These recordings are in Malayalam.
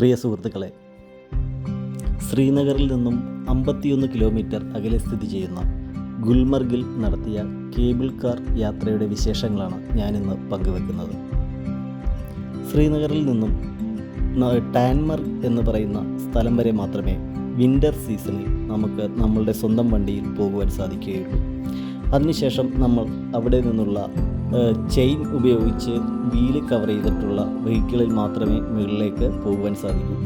പ്രിയ സുഹൃത്തുക്കളെ ശ്രീനഗറിൽ നിന്നും അമ്പത്തിയൊന്ന് കിലോമീറ്റർ അകലെ സ്ഥിതി ചെയ്യുന്ന ഗുൽമർഗിൽ നടത്തിയ കേബിൾ കാർ യാത്രയുടെ വിശേഷങ്ങളാണ് ഞാനിന്ന് പങ്കുവെക്കുന്നത്. ശ്രീനഗറിൽ നിന്നും ടാൻമർഗ് എന്ന് പറയുന്ന സ്ഥലം വരെ മാത്രമേ വിന്റർ സീസണിൽ നമുക്ക് നമ്മളുടെ സ്വന്തം വണ്ടിയിൽ പോകുവാൻ സാധിക്കുകയുള്ളൂ. അതിനുശേഷം നമ്മൾ അവിടെ നിന്നുള്ള ചെയിൻ ഉപയോഗിച്ച് വീൽ കവർ ചെയ്തിട്ടുള്ള വെഹിക്കിളിൽ മാത്രമേ മുകളിലേക്ക് പോകുവാൻ സാധിക്കൂ.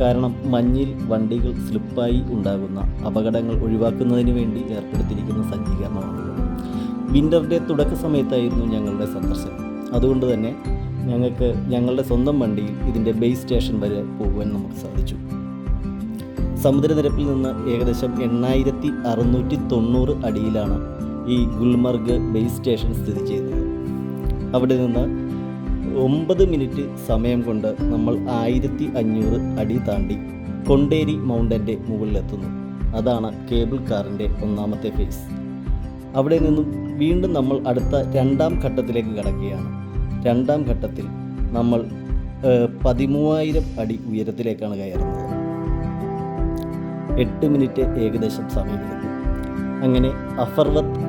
കാരണം മഞ്ഞിൽ വണ്ടികൾ സ്ലിപ്പായി ഉണ്ടാകുന്ന അപകടങ്ങൾ ഒഴിവാക്കുന്നതിന് വേണ്ടി ഏർപ്പെടുത്തിയിരിക്കുന്ന സജ്ജീകരണമാണിത് വിന്ററിന്റെ തുടക്ക സമയത്തായിരുന്നു ഞങ്ങളുടെ സന്ദർശനം. അതുകൊണ്ട് തന്നെ ഞങ്ങൾക്ക് ഞങ്ങളുടെ സ്വന്തം വണ്ടിയിൽ ഇതിന്റെ ബേസ് സ്റ്റേഷൻ വരെ പോകുവാൻ നമുക്ക് സാധിച്ചു. സമുദ്രനിരപ്പിൽ നിന്ന് ഏകദേശം എണ്ണായിരത്തി അറുന്നൂറ്റി തൊണ്ണൂറ് അടിയിലാണ് ഈ ഗുൽമർഗ് ബേസ് സ്റ്റേഷൻ സ്ഥിതി ചെയ്യുന്നത്. അവിടെ നിന്ന് ഒമ്പത് മിനിറ്റ് സമയം കൊണ്ട് നമ്മൾ ആയിരത്തി അഞ്ഞൂറ് അടി താണ്ടി കൊണ്ടേരി മൗണ്ടന്റെ മുകളിലെത്തുന്നു. അതാണ് കേബിൾ കാറിന്റെ ഒന്നാമത്തെ ഫേസ്. അവിടെ നിന്നും വീണ്ടും നമ്മൾ അടുത്ത രണ്ടാം ഘട്ടത്തിലേക്ക് കടക്കുകയാണ്. രണ്ടാം ഘട്ടത്തിൽ നമ്മൾ പതിമൂവായിരം അടി ഉയരത്തിലേക്കാണ് കയറുന്നത്. എട്ട് മിനിറ്റ് ഏകദേശം സമയമെടുക്കും. അങ്ങനെ അഫർവത്ത്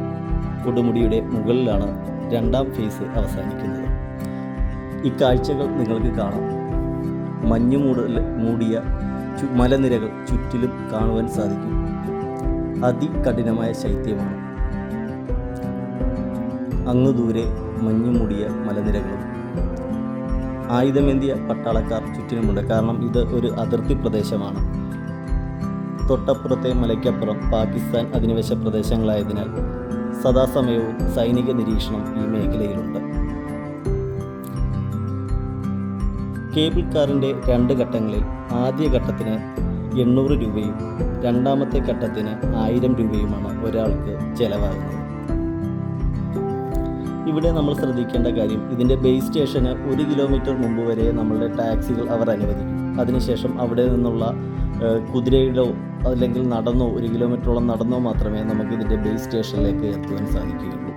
കൊടുമുടിയുടെ മുകളിലാണ് രണ്ടാം ഫേസ് അവസാനിക്കുന്നത്. ഈ കാഴ്ചകൾ നിങ്ങൾക്ക് കാണാം. മഞ്ഞ് മൂട മൂടിയ മലനിരകൾ ചുറ്റിലും കാണുവാൻ സാധിക്കും. അതികഠിനമായ ശൈത്യമാണ്. അങ്ങ് ദൂരെ മഞ്ഞ് മൂടിയ മലനിരകളും ആയുധമേന്തിയ പട്ടാളക്കാർ ചുറ്റിനുമുണ്ട് കാരണം ഇത് ഒരു അതിർത്തി പ്രദേശമാണ്. തൊട്ടപ്പുറത്തെ മലയ്ക്കപ്പുറം പാകിസ്ഥാൻ അധിനിവേശ പ്രദേശങ്ങളായതിനാൽ സദാസമയവും സൈനിക നിരീക്ഷണം ഈ മേഖലയിലുണ്ട്. കേബിൾ കാറിന്റെ രണ്ട് ഘട്ടങ്ങളിൽ ആദ്യ ഘട്ടത്തിന് എണ്ണൂറ് രൂപയും രണ്ടാമത്തെ ഘട്ടത്തിന് ആയിരം രൂപയുമാണ് ഒരാൾക്ക് ചെലവാകുന്നത്. ഇവിടെ നമ്മൾ ശ്രദ്ധിക്കേണ്ട കാര്യം ഇതിന്റെ ബേസ് സ്റ്റേഷന് ഒരു കിലോമീറ്റർ മുമ്പ് വരെ നമ്മളുടെ ടാക്സികൾ അവർ അനുവദിക്കും. അതിനുശേഷം അവിടെ നിന്നുള്ള കുതിരയിലോ അല്ലെങ്കിൽ നടന്നോ ഒരു കിലോമീറ്ററോളം നടന്നോ മാത്രമേ നമുക്ക് ഇതിന്റെ ബേസ് സ്റ്റേഷനിലേക്ക് എത്തുവാൻ സാധിക്കുകയുള്ളൂ.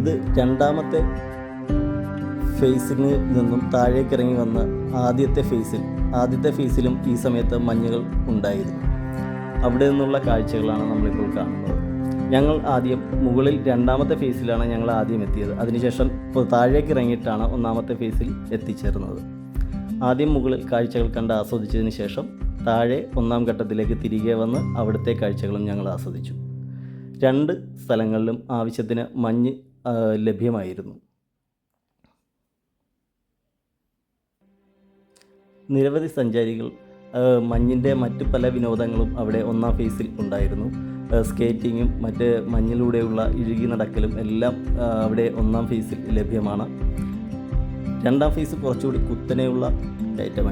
ഇത് രണ്ടാമത്തെ ഫേസിൽ നിന്നും താഴേക്ക് ഇറങ്ങി വന്ന ആദ്യത്തെ ഫേസിൽ ആദ്യത്തെ ഫേസിലും ഈ സമയത്ത് മഞ്ഞുകൾ ഉണ്ടായിരുന്നു. അവിടെ നിന്നുള്ള കാഴ്ചകളാണ് നമ്മളിപ്പോൾ കാണുന്നത്. ഞങ്ങൾ ആദ്യം മുകളിൽ രണ്ടാമത്തെ ഫേസിലാണ് ഞങ്ങൾ ആദ്യം എത്തിയത്. അതിനുശേഷം താഴേക്ക് ഇറങ്ങിയിട്ടാണ് ഒന്നാമത്തെ ഫേസിൽ എത്തിച്ചേർന്നത്. ആദ്യം മുകളിൽ കാഴ്ചകൾ കണ്ട് ആസ്വദിച്ചതിന് ശേഷം താഴെ ഒന്നാം ഘട്ടത്തിലേക്ക് തിരികെ വന്ന് അവിടുത്തെ കാഴ്ചകളും ഞങ്ങൾ ആസ്വദിച്ചു. രണ്ട് സ്ഥലങ്ങളിലും ആവശ്യത്തിന് മഞ്ഞ് ലഭ്യമായിരുന്നു. നിരവധി സഞ്ചാരികൾ മഞ്ഞിന്റെ മറ്റ് പല വിനോദങ്ങളും അവിടെ ഒന്നാം ഫേസിൽ ഉണ്ടായിരുന്നു. സ്കേറ്റിങ്ങും മറ്റ് മഞ്ഞിലൂടെയുള്ള ഇഴുകി നടക്കലും എല്ലാം അവിടെ ഒന്നാം ഫേസിൽ ലഭ്യമാണ്. രണ്ടാം ഫേസ് കുറച്ചുകൂടി കുത്തനെയുള്ള കയറ്റമാണ്